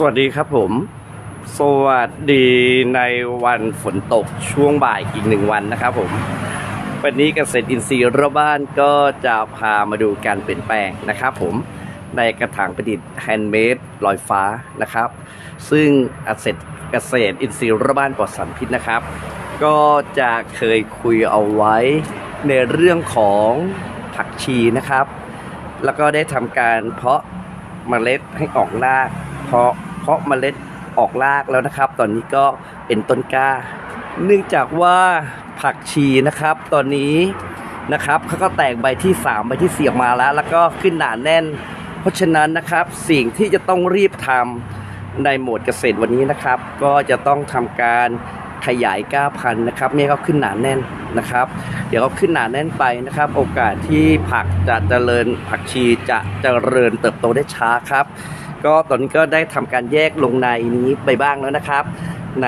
สวัสดีครับผม สวัสดีในวันฝนตกช่วงบ่ายอีกหนึ่งวันนะครับผม วันนี้เกษตรอินทรีย์รอบบ้านก็จะพามาดูการเปลี่ยนแปลงนะครับผมในกระถางประดิษฐ์แฮนด์เมดลอยฟ้านะครับ ซึ่งเกษตรเกษตรอินทรีย์รอบบ้านปลอดสารพิษนะครับ ก็จะเคยคุยเอาไว้ในเรื่องของผักชีนะครับ แล้วก็ได้ทำการเพาะเมล็ดให้ออกรากเพาะาะเมล็ดออกรากแล้วนะครับ ตอนนี้ก็เป็นต้นกล้า เนื่องจากว่าผักชีนะครับ ตอนนี้นะครับเขาก็แตกใบที่ 3 ใบที่4ออกมาแล้ว แล้วก็ขึ้นหนาแน่น เพราะฉะนั้นนะครับสิ่งที่จะต้องรีบทำในโหมดเกษตรวันนี้นะครับ ก็จะต้องทำการขยายก้าพันธุ์นะครับไม่ให้เขาขึ้นหนาแน่นนะครับ เดี๋ยวเขาขึ้นหนาแน่นไปนะครับ โอกาสที่ผักจะเจริญผักชีจะเจริญเติบโตได้ช้าครับ ก็ตอนนี้ก็ได้ทำการแยกลงในนี้ไปบ้างแล้วนะครับ ใน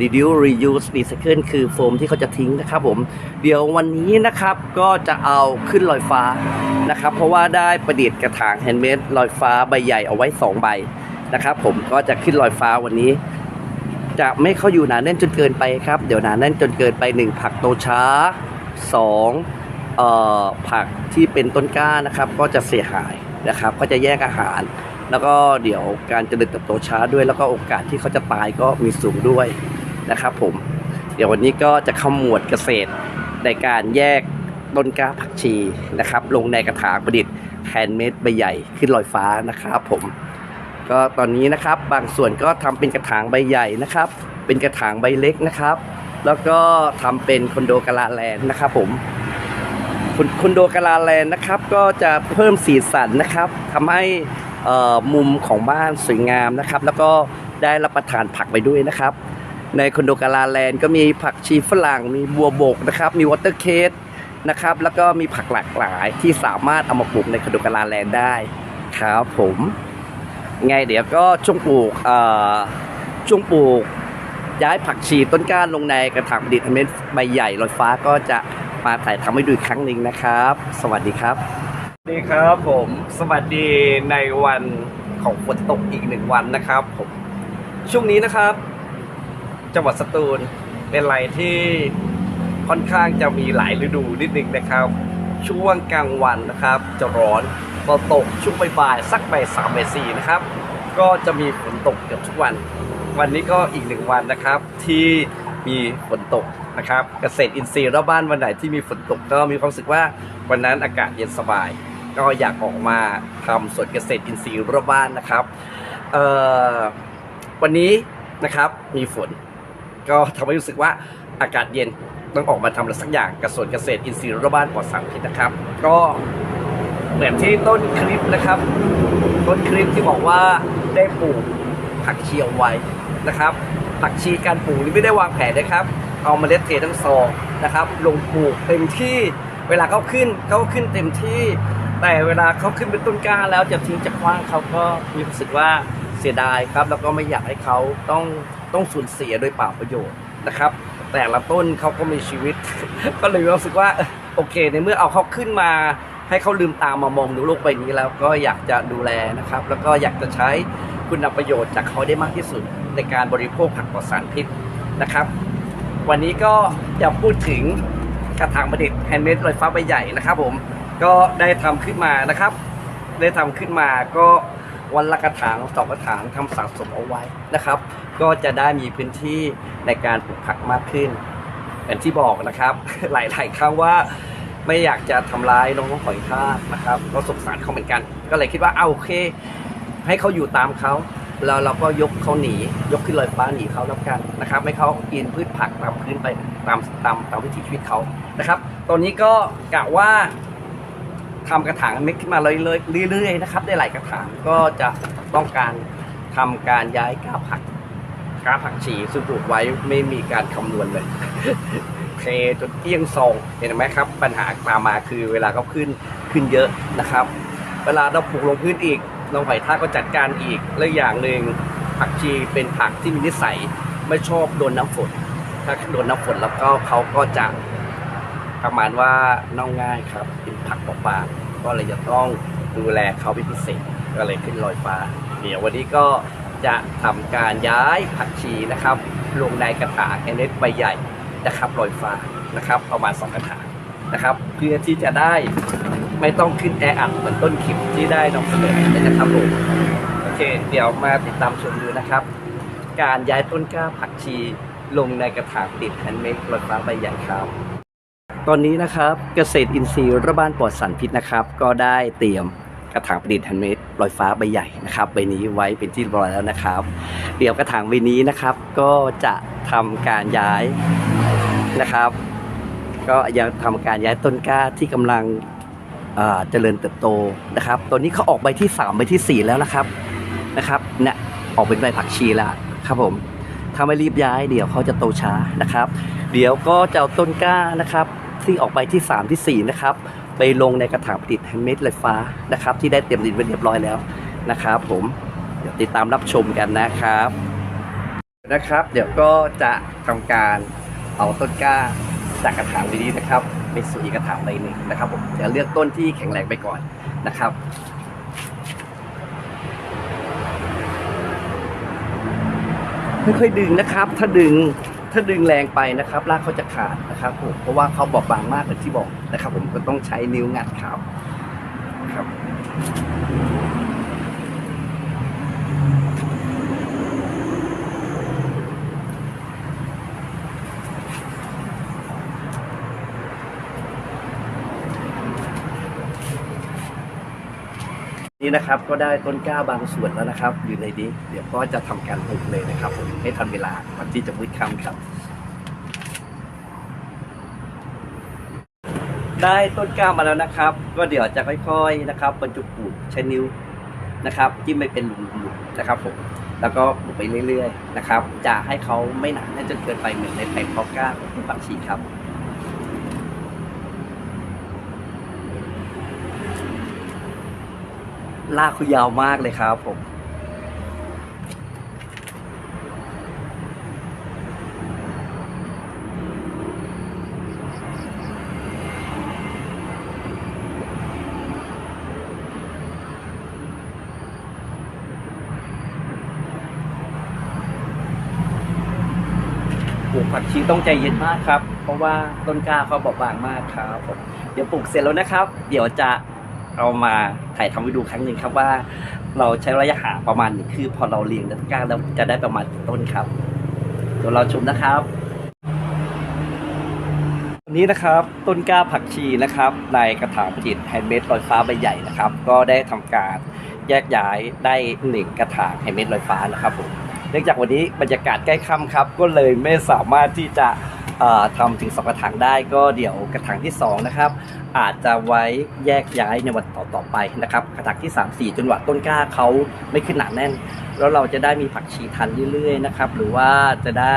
reduce reuse recycle คือโฟมที่เขาจะทิ้งนะครับผม เดี๋ยววันนี้นะครับก็จะเอาขึ้นลอยฟ้านะครับ เพราะว่าได้ประดิษฐ์กระถางแฮนด์เมดลอยฟ้าใบใหญ่เอาไว้ 2 ใบนะครับ ผมก็จะขึ้นลอยฟ้าวันนี้ จะไม่เข้าอยู่หนาแน่นจนเกินไปครับ เดี๋ยวหนาแน่นจนเกินไป 1 ผักโตช้า2เอ่อผักที่เป็นต้นกล้านะครับก็จะเสียหายนะครับ ก็จะแยกอาหาร แล้วก็เดี๋ยวการเจริญเติบโตช้าด้วย แล้วก็โอกาสที่เขาจะตายก็มีสูงด้วยนะครับผม เดี๋ยววันนี้ก็จะข้ามวดเกษตรในการแยกต้นกล้าผักชีนะครับ ลงในกระถางประดิษฐ์แฮนด์เมดใบใหญ่ขึ้นลอยฟ้านะครับผม ก็ตอนนี้นะครับบางส่วนก็ทำเป็นกระถางใบใหญ่นะครับ เป็นกระถางใบเล็กนะครับ แล้วก็ทำเป็นคอนโดกาลาแลนด์นะครับผมคอนโดกาลาแลนด์นะครับ ก็จะเพิ่มสีสันนะครับทำให้ มุมของบ้านสวยงามนะครับ แล้วก็ได้รับประทานผักไปด้วยนะครับ ในคอนโดกาลาแลนด์ก็มีผักชีฝรั่ง มีบัวบกนะครับ มีวอเตอร์เคสนะครับ แล้วก็มีผักหลากหลายที่สามารถเอามาปลูกในคอนโดกาลาแลนด์ได้ครับผมไงเดี๋ยวก็ช่วงปลูกช่วงปลูกย้ายผักชีต้นก้าลงในกระถางดิษฐ์เม็ดใบใหญ่ลอยฟ้าก็จะมาถ่ายทำให้ดูอีกครั้งหนึ่งนะครับ สวัสดีครับ ดีครับผมสวัสดีในวันของฝนตกอีกหนึ่งวันนะครับผมช่วงนี้นะครับ จังหวัดสตูลเป็นอะไรที่ค่อนข้างจะมีหลายฤดูนิดนึงนะครับ ช่วงกลางวันนะครับ จะร้อนพอตกช่วงบ่ายสักบ่ายสามบ่ายสี่นะครับ ก็จะมีฝนตกเกือบทุกวัน วันนี้ก็อีกหนึ่งวันนะครับที่มีฝนตกนะครับ เกษตรอินทรีย์รอบบ้านวันไหนที่มีฝนตกก็มีความรู้สึกว่าวันนั้นอากาศเย็นสบาย ก็อยากออกมาทำสวนเกษตรอินทรีย์รอบบ้านนะครับเอ่อวันนี้นะครับมีฝน ก็ทำให้รู้สึกว่าอากาศเย็นต้องออกมาทำอะไรสักอย่างกับสวนเกษตรอินทรีย์รอบบ้านปลอดสารพิษนะครับ ก็เหมือนที่ต้นคลิปนะครับ ต้นคลิปที่บอกว่าได้ปลูกผักชีเอาไว้นะครับ ผักชีการปลูกนี่ไม่ได้วางแผนนะครับ เอาเมล็ดเททั้งซองนะครับ ลงปลูกเต็มที่เวลาเขาขึ้นเขาก็ขึ้นเต็มที่ แต่เวลาเขาขึ้นเป็นต้นกล้าแล้วจะทิ้งจะคว้างเขาก็มีรู้สึกว่าเสียดายครับ แล้วก็ไม่อยากให้เขาต้องต้องสูญเสียโดยเปล่าประโยชน์นะครับ แต่ละต้นเขาก็มีชีวิต ก็เลยรู้สึกว่าโอเค ในเมื่อเอาเขาขึ้นมา ให้เขาลืมตามมามองดูโลกใบนี้แล้วก็อยากจะดูแลนะครับ แล้วก็อยากจะใช้คุณประโยชน์จากเขาได้มากที่สุด ในการบริโภคผักปลอดสารพิษนะครับ วันนี้ก็จะพูดถึงกระถางประดิษฐ์แฮนด์เมดลอยฟ้าใบใหญ่นะครับผม ก็ได้ทำขึ้นมานะครับ ได้ทำขึ้นมาก็วันละกระถางสองกระถางทำสะสมเอาไว้นะครับ ก็จะได้มีพื้นที่ในการปลูกผักมากขึ้นอย่างที่บอกนะครับ หลายๆครั้งว่าไม่อยากจะทำร้ายน้องหอยทากนะครับ ก็สงสารเขาเหมือนกัน ก็เลยคิดว่าเอาโอเค ให้เขาอยู่ตามเขาแล้วเราก็ยกเขาหนี ยกขึ้นลอยฟ้าหนีเขาแล้วกันนะครับ ให้เขากินพืชผักตามพื้นไปตามตามตามวิถีชีวิตเขานะครับ ตอนนี้ก็กะว่า ทำกระถางเม็ดขึ้นมาเลยเลยเรื่อยๆนะครับ ได้หลายกระถางก็จะต้องการทำการย้ายก้าผักก้าผักชีซึ่งปลูกไว้ไม่มีการคำนวณเลยเทจนเตี้ยงทรงเห็นไหมครับ ปัญหาตามมาคือเวลาเขาขึ้นขึ้นเยอะนะครับ เวลาเราปลูกลงพื้นอีกน้องหอยทาก็จัดการอีกและอย่างหนึ่งผักชีเป็นผักที่มีนิสัยไม่ชอบโดนน้ำฝน ถ้าโดนน้ำฝนแล้วก็เขาก็จะประมาณว่าเน่าง่ายครับ ผักเปล่าก็เลยจะต้องดูแลเขาเป็นพิเศษก็เลยขึ้นลอยฟ้า เดี๋ยววันนี้ก็จะทำการย้ายผักชีนะครับ ลงในกระถางแอนเนตใบใหญ่นะครับลอยฟ้านะครับประมาณสองกระถางนะครับ เพื่อที่จะได้ไม่ต้องขึ้นแออัดเหมือนต้นขิมที่ได้นำเสนอนะครับผมโอเค เดี๋ยวมาติดตามชมดูนะครับ การย้ายต้นกล้าผักชีลงในกระถางติดแฮนด์เมดลอยฟ้าใบใหญ่ครับ ตอนนี้นะครับเกษตรอินทรีย์ระบ้านปลอดสารพิษนะครับ ก็ได้เตรียมกระถางประดิษฐ์แฮนด์เมดลอยฟ้าใบใหญ่นะครับใบนี้ไว้เป็นที่เรียบร้อยแล้วนะครับ เดี๋ยวกระถางใบนี้นะครับ ก็จะทำการย้ายนะครับ ก็ยังทำการย้ายต้นกล้าที่กำลังเจริญเติบโตนะครับตัวนี้เขาออกใบที่ 3 ใบทีสี่ 4 แล้วนะครับนะครับเนี่ยออกเป็นใบผักชีแล้วครับผมถ้าไม่รีบย้ายเดี๋ยวเขาจะโตช้านะครับ เดี๋ยวก็จะเอาต้นกล้านะครับ ที่ออกใบที่ 3ทีสี่ 4 นะครับ ไปลงในกระถางผลิตแฮนด์เมดลอยฟ้านะครับ ที่ได้เตรียมดินไว้เรียบร้อยแล้วนะครับ ผมเดี๋ยวติดตามรับชมกันนะครับนะครับ เดี๋ยวก็จะทำการเอาต้นกล้าจากกระถางนี้นะครับไปสู่อีกกระถางใบหนึ่งนะครับ ผมจะเลือกต้นที่แข็งแรงไปก่อนนะครับค่อยๆดึงนะครับ ถ้าดึง ถ้าดึงแรงไปนะครับรากเขาจะขาดนะครับผมเพราะว่าเขาบอบบางมากเลยที่บอกนะครับ ผมก็ต้องใช้นิ้วงัดเขา นี่นะครับก็ได้ต้นกล้าบางส่วนแล้วนะครับ อยู่ในนี้เดี๋ยวก็จะทำการปลูกเลยนะครับผมให้ทันเวลาก่อนที่จะมืดค่ำครับ ได้ต้นกล้ามาแล้วนะครับ ก็เดี๋ยวจะค่อย ๆนะครับบรรจุปลูกใช้นิ้วนะครับจิ้มไปเป็นหลุมๆนะครับผมแล้วก็ปลูกไปเรื่อย ๆ นะครับ จะให้เขาไม่หนาแน่นจนเกินไปเหมือนในแปลงเพาะกล้าของปักชีครับ ลากเขายาวมากเลยครับผมปลูกผักชีต้องใจเย็นมากครับ เพราะว่าต้นกล้าเขาบอบบางมากครับผมเดี๋ยวปลูกเสร็จแล้วนะครับ เดี๋ยวจะ เอามาถ่ายทำให้ดูครั้งหนึ่งครับว่า เราใช้ระยะห่างประมาณหนึ่งคือพอเราเรียงต้นกล้าแล้วจะได้ประมาณกี่ต้นครับเดี๋ยวเราชมนะครับวันนี้นะครับต้นกล้าผักชีนะครับในกระถางผลิตแฮนด์เมดลอยฟ้าใบใหญ่นะครับ ก็ได้ทำการแยกย้ายได้หนึ่งกระถางแฮนด์เมดลอยฟ้านะครับผมเนื่องจากวันนี้บรรยากาศใกล้ค่ำครับ ก็เลยไม่สามารถที่จะ ทำถึงสองกระถางได้ก็เดี๋ยวกระถางที่สองนะครับ อาจจะไว้แยกย้ายในวันต่อต่อๆไปนะครับ กระถางที่ 3 4 จนกว่าต้นกล้าเขาไม่ขึ้นหนาแน่น แล้วเราจะได้มีผักชีทันเรื่อยๆนะครับ หรือว่าจะได้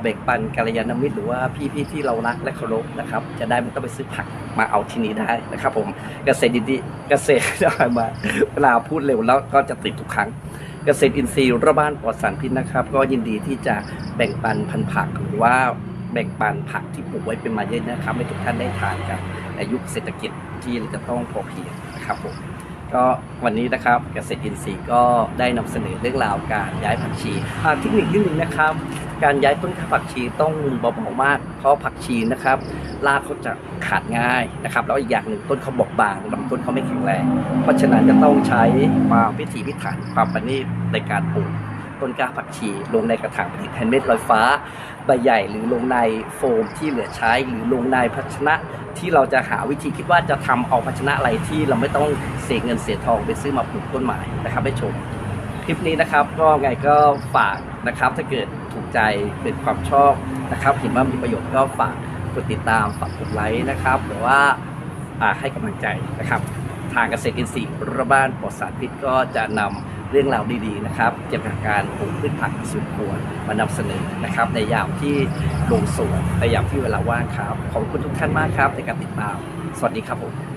เบ่งปันกัลยาณมิตรหรือว่าพี่ๆที่เรารักและเคารพนะครับ จะได้ไม่ต้องไปซื้อผักมาเอาที่นี้ได้นะครับ ผมเกษตรดีๆเกษตรมาเวลาพูดเร็วแล้วก็จะติดทุกครั้งเกษตรอินทรีย์ระบ้านปลอดสารพิษนะครับ ก็ยินดีที่จะแบ่งปันพันธุ์ผักหรือว่า แบ่งปันผักที่ปลูกไว้เป็นมาเยอะนะครับให้ทุกท่านได้ทานกันในยุคเศรษฐกิจที่เราจะต้องพอเพียงนะครับผมก็วันนี้นะครับเกษตรอินทรีย์ก็ได้นำเสนอเรื่องราวการย้ายผักชีเทคนิคนิดนึงนะครับ การย้ายต้นข้าผักชีต้องมือเบาๆมาก เพราะผักชีนะครับรากเขาจะขาดง่ายนะครับ แล้วอีกอย่างหนึ่งต้นเขาบอบบางลำต้นเขาไม่แข็งแรง เพราะฉะนั้นจะต้องใช้ความพิถีพิถันความประณีตในการปลูก ต้นกล้าผักชี ลงในกระถางผลิตแฮนด์เมดลอยฟ้า ใบใหญ่หรือลงในโฟมที่เหลือใช้ หรือลงในภาชนะที่เราจะหาวิธีคิดว่าจะทำเอาภาชนะอะไรที่เราไม่ต้องเสียเงินเสียทองไปซื้อมาปลูกต้นไม้นะครับให้ชม คลิปนี้นะครับก็ไงก็ฝากนะครับ ถ้าเกิดถูกใจเป็นความชอบนะครับเห็นว่ามีประโยชน์ก็ฝากกดติดตามฝากกดไลค์นะครับหรือว่าให้กำลังใจนะครับ ทางเกษตรอินทรีย์ระบ้านปลอดสารพิษก็จะนำ รื่องราวดีๆนะครับเกี่ยวกับการปลูกพืชผักสวนครัวมานำเสนอนะครับในยามที่ลงสวนในยามที่เวลาว่างครับขอบคุณทุกท่านมากครับในการติดตาม สวัสดีครับผม